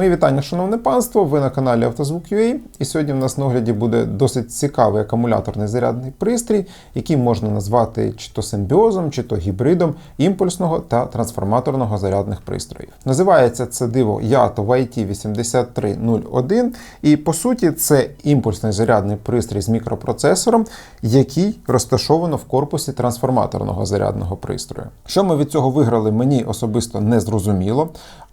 Мої вітання, шановне панство. Ви на каналі Автозвук.ua і сьогодні в нас на огляді буде досить цікавий акумуляторний зарядний пристрій, який можна назвати чи то симбіозом, чи то гібридом імпульсного та трансформаторного зарядних пристроїв. Називається це диво Yato YT8301, і по суті це імпульсний зарядний пристрій з мікропроцесором, який розташовано в корпусі трансформаторного зарядного пристрою. Що ми від цього виграли, мені особисто не зрозуміло.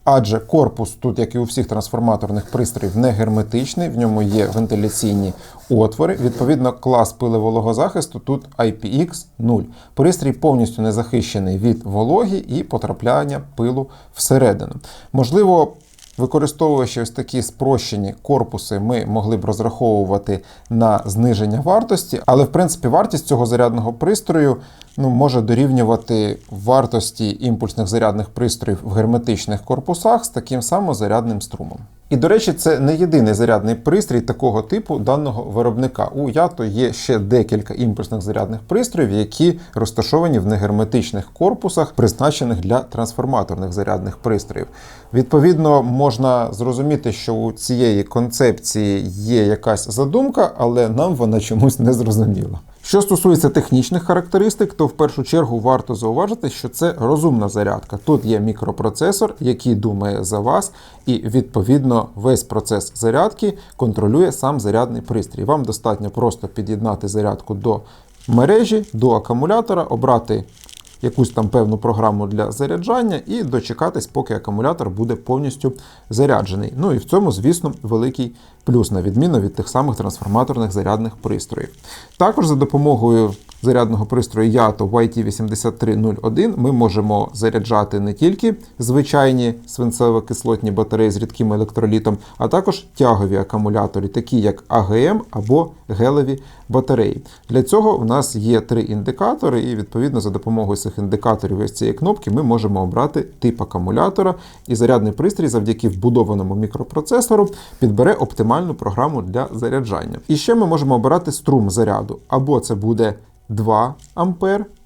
Адже корпус, тут, як і у всіх трансформаторних пристроїв, не герметичний, в ньому є вентиляційні отвори. Відповідно, клас пилевологозахисту тут IPX0. Пристрій повністю не захищений від вологі і потрапляння пилу всередину. Можливо, Використовуючи ось такі спрощені корпуси, ми могли б розраховувати на зниження вартості, але в принципі вартість цього зарядного пристрою ну, може дорівнювати вартості імпульсних зарядних пристроїв в герметичних корпусах з таким самим зарядним струмом. І, до речі, це не єдиний зарядний пристрій такого типу даного виробника. У Ято є ще декілька імпульсних зарядних пристроїв, які розташовані в негерметичних корпусах, призначених для трансформаторних зарядних пристроїв. Відповідно, можна зрозуміти, що у цієї концепції є якась задумка, але нам вона чомусь не зрозуміла. Що стосується технічних характеристик, то в першу чергу варто зауважити, що це розумна зарядка. Тут є мікропроцесор, який думає за вас, і відповідно весь процес зарядки контролює сам зарядний пристрій. Вам достатньо просто під'єднати зарядку до мережі, до акумулятора, обрати якусь там певну програму для заряджання і дочекатись, поки акумулятор буде повністю заряджений. Ну і в цьому, звісно, великий плюс, на відміну від тих самих трансформаторних зарядних пристроїв. Також за допомогою зарядного пристрою Yato YT8301 ми можемо заряджати не тільки звичайні свинцево-кислотні батареї з рідким електролітом, а також тягові акумулятори, такі як АГМ або гелеві батареї. Для цього в нас є три індикатори, і відповідно за допомогою цих індикаторів ось цієї кнопки ми можемо обрати тип акумулятора, і зарядний пристрій завдяки вбудованому мікропроцесору підбере оптимальну програму для заряджання. І ще ми можемо обирати струм заряду, або це буде 2 А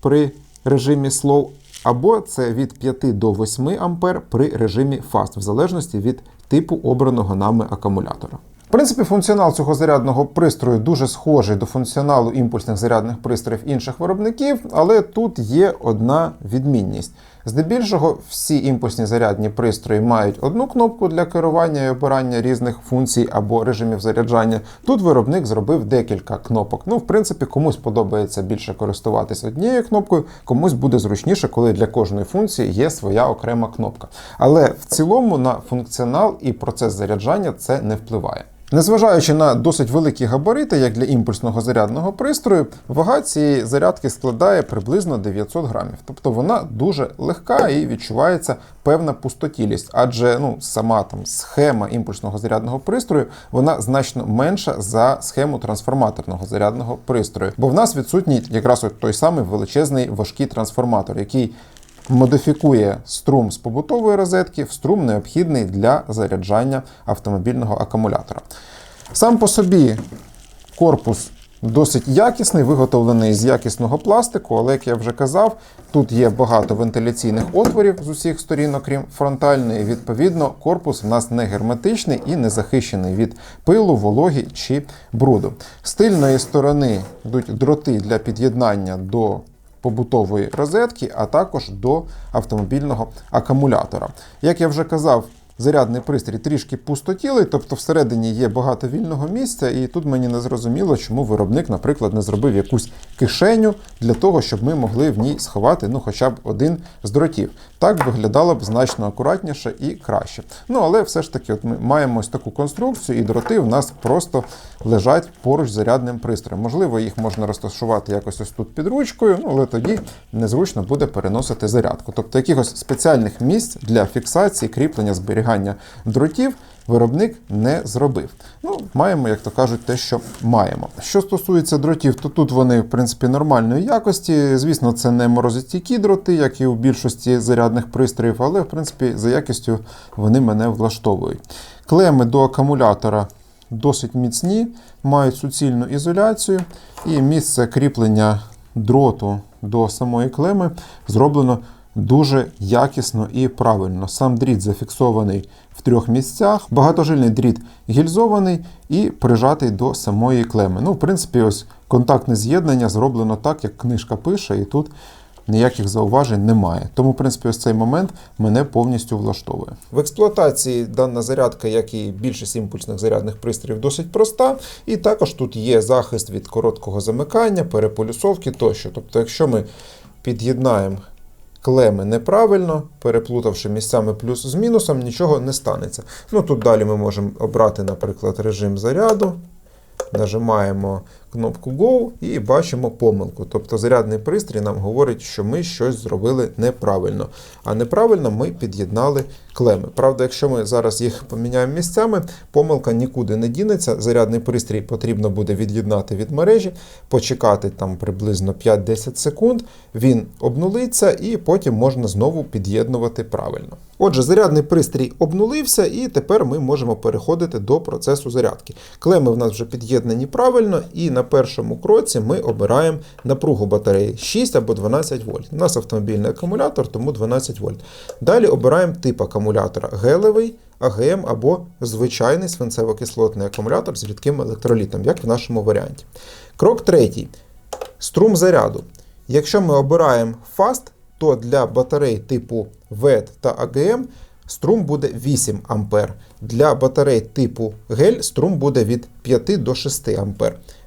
при режимі Slow, або це від 5 до 8 А при режимі Fast, в залежності від типу обраного нами акумулятора. В принципі, функціонал цього зарядного пристрою дуже схожий до функціоналу імпульсних зарядних пристроїв інших виробників, але тут є одна відмінність. Здебільшого, всі імпульсні зарядні пристрої мають одну кнопку для керування і обирання різних функцій або режимів заряджання. Тут виробник зробив декілька кнопок. Ну, в принципі, комусь подобається більше користуватися однією кнопкою, комусь буде зручніше, коли для кожної функції є своя окрема кнопка. Але в цілому на функціонал і процес заряджання це не впливає. Незважаючи на досить великі габарити, як для імпульсного зарядного пристрою, вага цієї зарядки складає приблизно 900 грамів. Тобто вона дуже легка і відчувається певна пустотілість, адже ну, сама там схема імпульсного зарядного пристрою вона значно менша за схему трансформаторного зарядного пристрою, бо в нас відсутній якраз той самий величезний важкий трансформатор, який модифікує струм з побутової розетки в струм необхідний для заряджання автомобільного акумулятора. Сам по собі корпус досить якісний, виготовлений з якісного пластику, але, як я вже казав, тут є багато вентиляційних отворів з усіх сторін, окрім фронтальної. Відповідно, корпус в нас не герметичний і не захищений від пилу, вологі чи бруду. З тильної сторони йдуть дроти для під'єднання до побутової розетки, а також до автомобільного акумулятора. Як я вже казав, зарядний пристрій трішки пустотілий, тобто всередині є багато вільного місця, і тут мені не зрозуміло, чому виробник, наприклад, не зробив якусь кишеню для того, щоб ми могли в ній сховати ну, хоча б один з дротів. Так виглядало б значно акуратніше і краще. Ну, але все ж таки, от ми маємо ось таку конструкцію, і дроти в нас просто лежать поруч з зарядним пристроєм. Можливо, їх можна розташувати якось ось тут під ручкою, ну, але тоді незручно буде переносити зарядку. Тобто якихось спеціальних місць для фіксації, кріплення, зберігання дротів виробник не зробив. Ну, маємо, як то кажуть, те, що маємо. Що стосується дротів, то тут вони, в принципі, нормальної якості. Звісно, це не морозостійкі дроти, як і у більшості зарядних пристроїв, але в принципі за якістю вони мене влаштовують. Клеми до акумулятора. Досить міцні, мають суцільну ізоляцію, і місце кріплення дроту до самої клеми зроблено дуже якісно і правильно. Сам дріт зафіксований в трьох місцях, багатожильний дріт гільзований і прижатий до самої клеми. Ну, в принципі, ось контактне з'єднання зроблено так, як книжка пише, і тут ніяких зауважень немає. Тому, в принципі, ось цей момент мене повністю влаштовує. В експлуатації дана зарядка, як і більшість імпульсних зарядних пристроїв, досить проста. І також тут є захист від короткого замикання, переполюсовки тощо. Тобто, якщо ми під'єднаємо клеми неправильно, переплутавши місцями плюс з мінусом, нічого не станеться. Ну Тут далі ми можемо обрати, наприклад, режим заряду. Нажимаємо кнопку Go і бачимо помилку. Тобто зарядний пристрій нам говорить, що ми щось зробили неправильно. А неправильно ми під'єднали клеми. Правда, якщо ми зараз їх поміняємо місцями, помилка нікуди не дінеться. Зарядний пристрій потрібно буде від'єднати від мережі, почекати там приблизно 5-10 секунд, він обнулиться і потім можна знову під'єднувати правильно. Отже, зарядний пристрій обнулився, і тепер ми можемо переходити до процесу зарядки. Клеми в нас вже під'єднані правильно, і на першому кроці ми обираємо напругу батареї 6 або 12 вольт. У нас автомобільний акумулятор, тому 12 вольт. Далі обираємо тип акумулятора гелевий, АГМ або звичайний свинцево-кислотний акумулятор з рідким електролітом, як в нашому варіанті. Крок третій. Струм заряду. Якщо ми обираємо Fast, то для батарей типу VET та AGM струм буде 8 А. Для батарей типу гель струм буде від 5 до 6 А.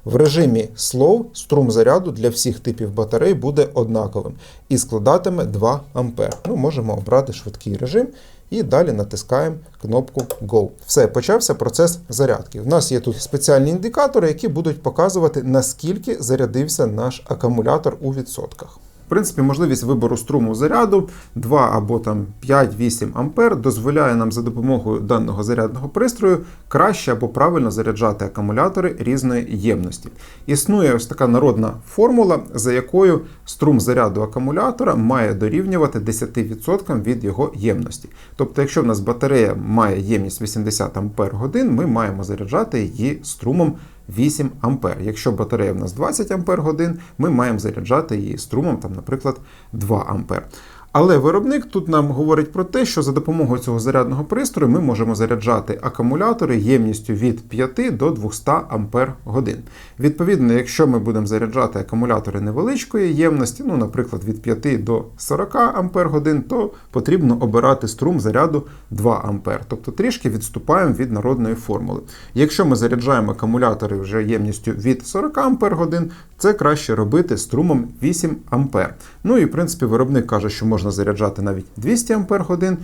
В режимі Slow струм заряду для всіх типів батарей буде однаковим і складатиме 2 А. Ну, Можемо обрати швидкий режим і далі натискаємо кнопку Go. Все, почався процес зарядки. У нас є тут спеціальні індикатори, які будуть показувати, наскільки зарядився наш акумулятор у відсотках. В принципі, можливість вибору струму заряду 2 або там 5-8 ампер дозволяє нам за допомогою даного зарядного пристрою краще або правильно заряджати акумулятори різної ємності. Існує ось така народна формула, за якою струм заряду акумулятора має дорівнювати 10% від його ємності. Тобто, якщо в нас батарея має ємність 80 ампер годин, ми маємо заряджати її струмом 8 ампер. Якщо батарея в нас 20 ампер годин, ми маємо заряджати її струмом, там, наприклад, 2 ампер. Але виробник тут нам говорить про те, що за допомогою цього зарядного пристрою ми можемо заряджати акумулятори ємністю від 5 до 200 ампер годин. Відповідно, якщо ми будемо заряджати акумулятори невеличкої ємності, ну, наприклад, від 5 до 40 ампер годин, то потрібно обирати струм заряду 2 ампер. Тобто трішки відступаємо від народної формули. Якщо ми заряджаємо акумулятори вже ємністю від 40 ампер годин, це краще робити струмом 8 ампер. Ну і в принципі виробник каже, що можна заряджати навіть 200 ампер годин.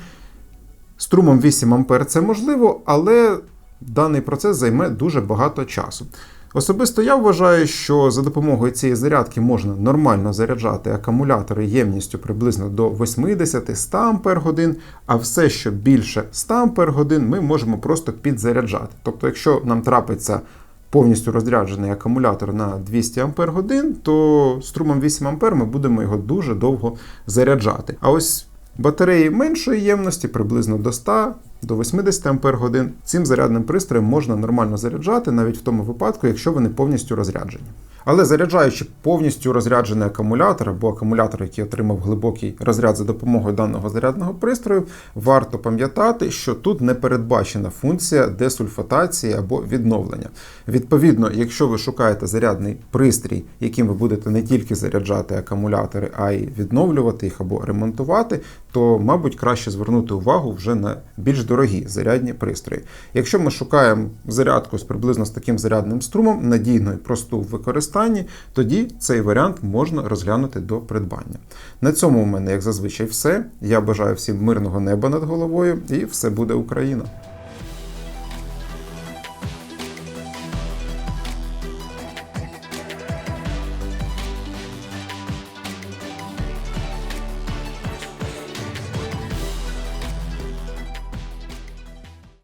Струмом 8 ампер це можливо, але даний процес займе дуже багато часу. Особисто я вважаю, що за допомогою цієї зарядки можна нормально заряджати акумулятори ємністю приблизно до 80-100 Ампер а все, що більше 100 Ампер ми можемо просто підзаряджати. Тобто, якщо нам трапиться повністю розряджений акумулятор на 200 Ампер годин, то струмом 8 Ампер ми будемо його дуже довго заряджати. А ось батареї меншої ємності, приблизно до 100 до 80 Ампер годин, цим зарядним пристроєм можна нормально заряджати, навіть в тому випадку, якщо вони повністю розряджені. Але заряджаючи повністю розряджений акумулятор або акумулятор, який отримав глибокий розряд за допомогою даного зарядного пристрою, варто пам'ятати, що тут не передбачена функція десульфатації або відновлення. Відповідно, якщо ви шукаєте зарядний пристрій, яким ви будете не тільки заряджати акумулятори, а й відновлювати їх або ремонтувати, то, мабуть, краще звернути увагу вже на більш дорогі зарядні пристрої. Якщо ми шукаємо зарядку з приблизно з таким зарядним струмом, надійно і просту в використанні, тоді цей варіант можна розглянути до придбання. На цьому у мене, як зазвичай, все. Я бажаю всім мирного неба над головою і все буде Україна!